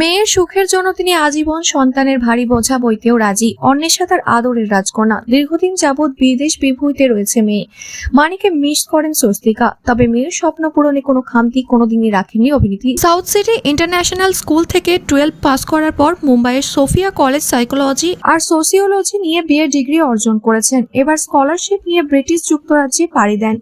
মেয়ের সুখের জন্য তিনি আজীবন সন্তানের ভারী বোঝা বইতেও রাজি। অন্বেষা তার আদরের রাজকন্যা। দীর্ঘদিন যাবৎ বিদেশ বিভূতিতে রয়েছে মেয়ে। মানিকে মিস করেন স্বস্তিকা। তবে মেয়ের স্বপ্ন পূরণে কোনো খামতি কোনোদিনই রাখেনি অভিনেত্রী। সাউথ সিটি ইন্টারন্যাশনাল স্কুল থেকে টুয়েলভ পাস করার পর মুম্বাইয়ের সোফিয়া কলেজ সাইকোলজি আর সোসিওলজি নিয়ে বিএ ডিগ্রি অর্জন করেছেন। এবার স্কলারশিপ নিয়ে ব্রিটিশ যুক্তরাজ্যে পাড়ি দেন।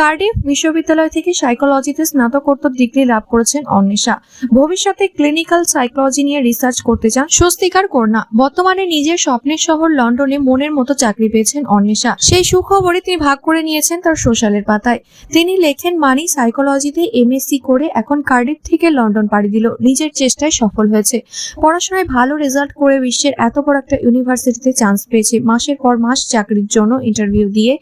কার্ডিফ বিশ্ববিদ্যালয় থেকে সাইকোলজিতে স্নাতকোত্তর ডিগ্রি লাভ করেছেন অন্বেষা। ভবিষ্যতে ক্লিনিক্যাল সাইকোলজি নিয়ে রিসার্চ করতে চান, স্বস্তিকার কন্যা। বর্তমানে নিজের স্বপ্নের শহর লন্ডনে মনের মতো চাকরি পেয়েছেন অন্বেষা। সেই সুখবরে তিনি ভাগ করে নিয়েছেন তার সোশ্যালের পাতায়। তিনি লেখেন, মানি সাইকোলজিতে এমএসসি করে এখন কার্ডিফ থেকে লন্ডন পাড়ি দিল। নিজের চেষ্টায় সফল হয়েছে। পড়াশোনায় ভালো রেজাল্ট করে বিশ্বের এত বড় একটা ইউনিভার্সিটিতে চান্স পেয়েছে। মাসের পর মাস চাকরির জন্য ইন্টারভিউ দিয়ে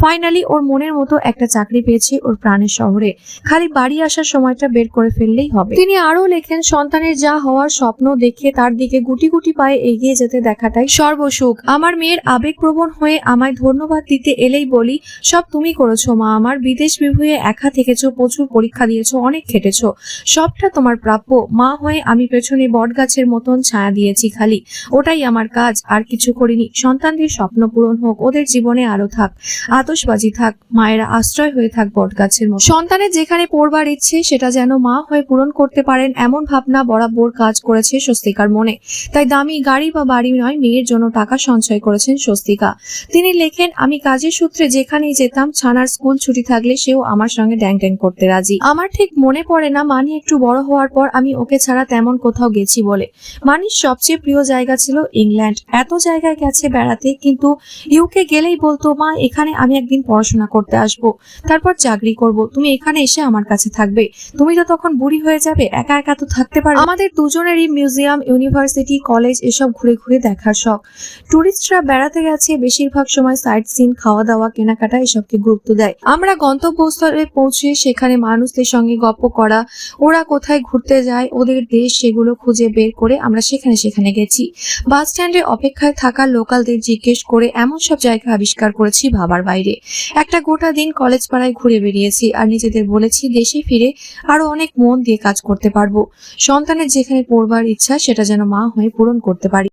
ফাইনালি ওর মনের মতো একটা চাকরি পেয়েছে ওর প্রাণের শহরে। খালি বাড়ি আসার সময়টা বের করে ফেললেই হবে। তিনি আরও লেখেন, সন্তানের যা হওয়ার স্বপ্ন দেখে তার দিকে গুটি গুটি পায়ে এগিয়ে যেতে দেখাটাই সর্বসুখ। আমার মেয়ের আবেগপ্রবণ হয়ে আমায় ধন্যবাদ দিতে এলেই বলি, সব তুমি করেছ মা। আমার বিদেশ বিভুয়ে একা থেকেছো, প্রচুর পরীক্ষা দিয়েছ, অনেক খেটেছো। সবটা তোমার প্রাপ্য। মা হয়ে আমি পেছনে বটগাছের মতন ছায়া দিয়েছি খালি। ওটাই আমার কাজ, আর কিছু করিনি। সন্তানদের স্বপ্ন পূরণ হোক, ওদের জীবনে আলো থাক, আতশবাজি থাক, মায়েরা আশ্রয় হয়ে থাক বটগাছের মতো। সন্তানের যেখানে পড়বার ইচ্ছে, সেটা যেন মা হয়ে পূরণ করতে পারেন এমন ভাবনা বরাবর কাজ করেছে স্বস্তিকার মনে। তাই দামি গাড়ি বা বাড়ি নয়, মেয়ের জন্য টাকা সঞ্চয় করেছেন স্বস্তিকা। তিনি লেখেন, আমি কাজের সূত্রে যেখানেই যেতাম, ছানার স্কুল ছুটি থাকলে সেও আমার সঙ্গে ড্যাং ড্যাং করতে রাজি। আমার ঠিক মনে পড়ে না, মানি একটু বড় হওয়ার পর আমি ওকে ছাড়া তেমন কোথাও গেছি বলে। মানির সবচেয়ে প্রিয় জায়গা ছিল ইংল্যান্ড। এত জায়গায় গেছে বেড়াতে, কিন্তু ইউকে গেলেই বলতো, মা, এখানে আমি একদিন পড়াশোনা করতে আসব। তারপর চাকরি করব। তুমি এখানে এসে আমার কাছে থাকবে। তুমি তো তখন বুড়ি হয়ে যাবে, একা একা তো থাকতে পারো আমাদের দুজনেরই মিউজিয়াম, ইউনিভার্সিটি, কলেজ এসব ঘুরে ঘুরে দেখার শখ। টুরিস্টরা বেড়াতে গেছে, বেশিরভাগ সময় সাইট সিন, খাওয়া দাওয়া, কেনাকাটা এসবকে গুরুত্ব দেয়। আমরা গন্তব্যস্থলে পৌঁছে সেখানে মানুষদের সঙ্গে গল্প করা, ওরা কোথায় ঘুরতে যায়, ওদের দেশ সেগুলো খুঁজে বের করে আমরা সেখানে সেখানে গেছি। বাস স্ট্যান্ডে অপেক্ষায় থাকা লোকালদের জিজ্ঞেস করে এমন সব জায়গা আবিষ্কার করেছি ভাবার বাইরে। একটা গোটা দিন কলেজ পাড়ায় ঘুরে বেরিয়েছি আর নিজেদের বলেছি দেশে ফিরে আরও অনেক মন দিয়ে কাজ করতে পারব। সন্তানের যেখানে পড়বার ইচ্ছা সেটা যেন মা হয়ে পূরণ করতে পারি।